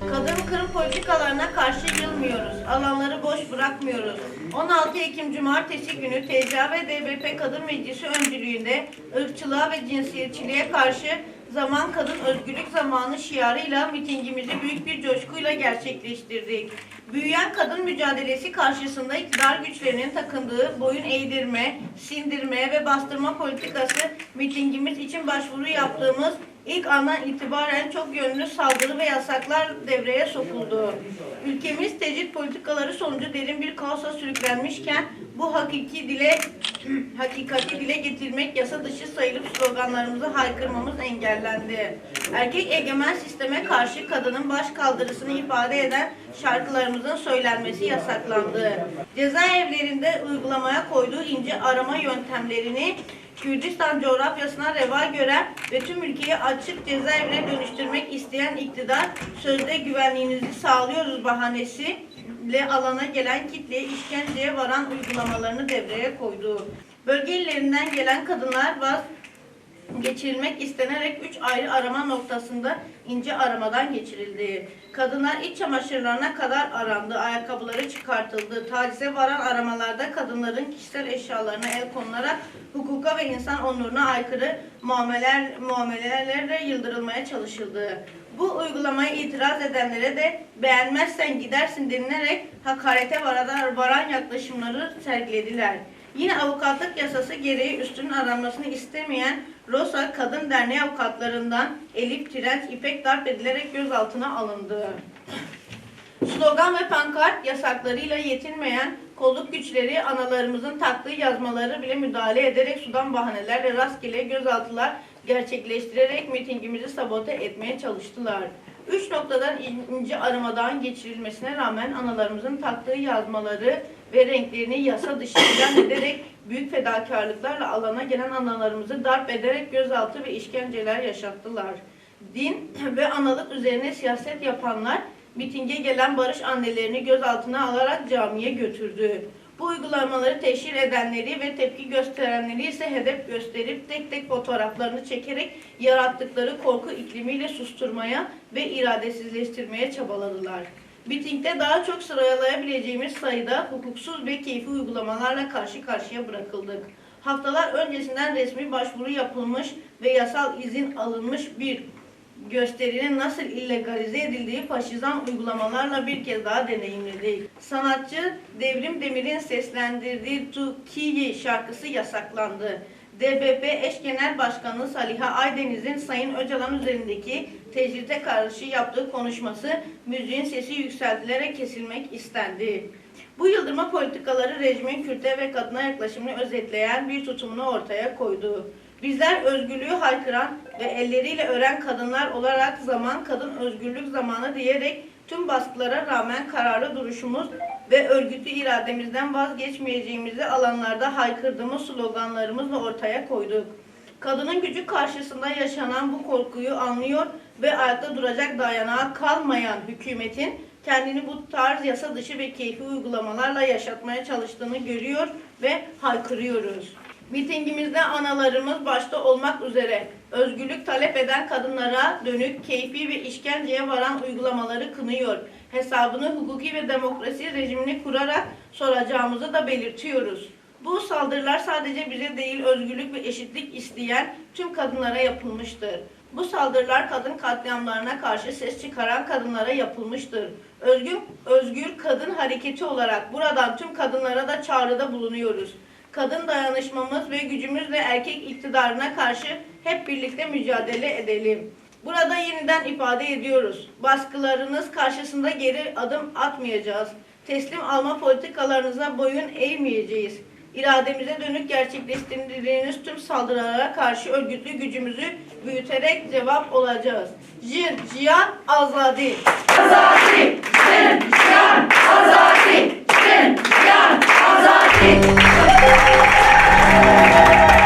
Kadın kırım politikalarına karşı yılmıyoruz. Alanları boş bırakmıyoruz. 16 Ekim Cumartesi günü TCA ve DBP Kadın Meclisi öncülüğünde ırkçılığa ve cinsiyetçiliğe karşı Zaman Kadın Özgürlük Zamanı şiarıyla mitingimizi büyük bir coşkuyla gerçekleştirdik. Büyüyen kadın mücadelesi karşısında iktidar güçlerinin takındığı boyun eğdirme, sindirme ve bastırma politikası mitingimiz için başvuru yaptığımız İlk andan itibaren çok yönlü saldırı ve yasaklar devreye sokuldu. Ülkemiz tecrit politikaları sonucu derin bir kaosa sürüklenmişken bu hakiki dile hakikati dile getirmek yasa dışı sayılıp sloganlarımızı haykırmamız engellendi. Erkek egemen sisteme karşı kadının baş kaldırısını ifade eden şarkılarımızın söylenmesi yasaklandı. Cezaevlerinde uygulamaya koyduğu ince arama yöntemlerini Kürdistan coğrafyasına reva gören ve tüm ülkeyi açık cezaevine dönüştürmek isteyen iktidar sözde güvenliğinizi sağlıyoruz bahanesiyle alana gelen kitleye işkenceye varan uygulamalarını devreye koydu. Bölge illerinden gelen kadınlar vaz geçirilmek istenerek üç ayrı arama noktasında ince aramadan geçirildi. Kadınlar iç çamaşırlarına kadar arandı, ayakkabıları çıkartıldı. Tacize varan aramalarda kadınların kişisel eşyalarına el konularak hukuka ve insan onuruna aykırı muameler, muamelelerle yıldırılmaya çalışıldı. Bu uygulamaya itiraz edenlere de beğenmezsen gidersin denilerek hakarete varan, varan yaklaşımları sergilediler. Yine avukatlık yasası gereği üstünün aranmasını istemeyen Rosa Kadın Derneği avukatlarından Elif Trent İpek darp edilerek gözaltına alındı. Slogan ve pankart yasaklarıyla yetinmeyen kolluk güçleri analarımızın taktığı yazmaları bile müdahale ederek sudan bahanelerle rastgele gözaltılar gerçekleştirerek mitingimizi sabote etmeye çalıştılar. Üç noktadan ince aramadan geçirilmesine rağmen analarımızın taktığı yazmaları ve renklerini yasa dışı ilan ederek büyük fedakarlıklarla alana gelen analarımızı darp ederek gözaltı ve işkenceler yaşattılar. Din ve analık üzerine siyaset yapanlar mitinge gelen barış annelerini gözaltına alarak camiye götürdü. Bu uygulamaları teşhir edenleri ve tepki gösterenleri ise hedef gösterip tek tek fotoğraflarını çekerek yarattıkları korku iklimiyle susturmaya ve iradesizleştirmeye çabaladılar. Mitingde daha çok sıralayabileceğimiz sayıda hukuksuz ve keyfi uygulamalarla karşı karşıya bırakıldık. Haftalar öncesinden resmi başvuru yapılmış ve yasal izin alınmış bir gösterinin nasıl illegalize edildiği faşizan uygulamalarla bir kez daha deneyimledik. Sanatçı Devrim Demir'in seslendirdiği Tukiyi şarkısı yasaklandı. DBP eş genel başkanı Saliha Aydeniz'in Sayın Öcalan üzerindeki tecride karşı yaptığı konuşması müziğin sesi yükseltilerek kesilmek istendi. Bu yıldırma politikaları rejimin Kürt'e ve kadına yaklaşımını özetleyen bir tutumunu ortaya koydu. Bizler özgürlüğü haykıran ve elleriyle ören kadınlar olarak zaman kadın özgürlük zamanı diyerek tüm baskılara rağmen kararlı duruşumuz ve örgütlü irademizden vazgeçmeyeceğimizi alanlarda haykırdığımız sloganlarımızla ortaya koyduk. Kadının gücü karşısında yaşanan bu korkuyu anlıyor ve ayakta duracak dayanağı kalmayan hükümetin kendini bu tarz yasa dışı ve keyfi uygulamalarla yaşatmaya çalıştığını görüyor ve haykırıyoruz. Mitingimizde analarımız başta olmak üzere özgürlük talep eden kadınlara dönük keyfi ve işkenceye varan uygulamaları kınıyor. Hesabını hukuki ve demokrasi rejimini kurarak soracağımızı da belirtiyoruz. Bu saldırılar sadece bize değil özgürlük ve eşitlik isteyen tüm kadınlara yapılmıştır. Bu saldırılar kadın katliamlarına karşı ses çıkaran kadınlara yapılmıştır. Özgür, özgür kadın hareketi olarak buradan tüm kadınlara da çağrıda bulunuyoruz. Kadın dayanışmamız ve gücümüzle erkek iktidarına karşı hep birlikte mücadele edelim. Burada yeniden ifade ediyoruz. Baskılarınız karşısında geri adım atmayacağız. Teslim alma politikalarınıza boyun eğmeyeceğiz. İrademize dönük gerçekleştirdiğiniz tüm saldırılara karşı örgütlü gücümüzü büyüterek cevap olacağız. Jin, Jiyan, Azadi. Azadi, Jin, Jiyan, Azadi, Jin, Jiyan, Azadi.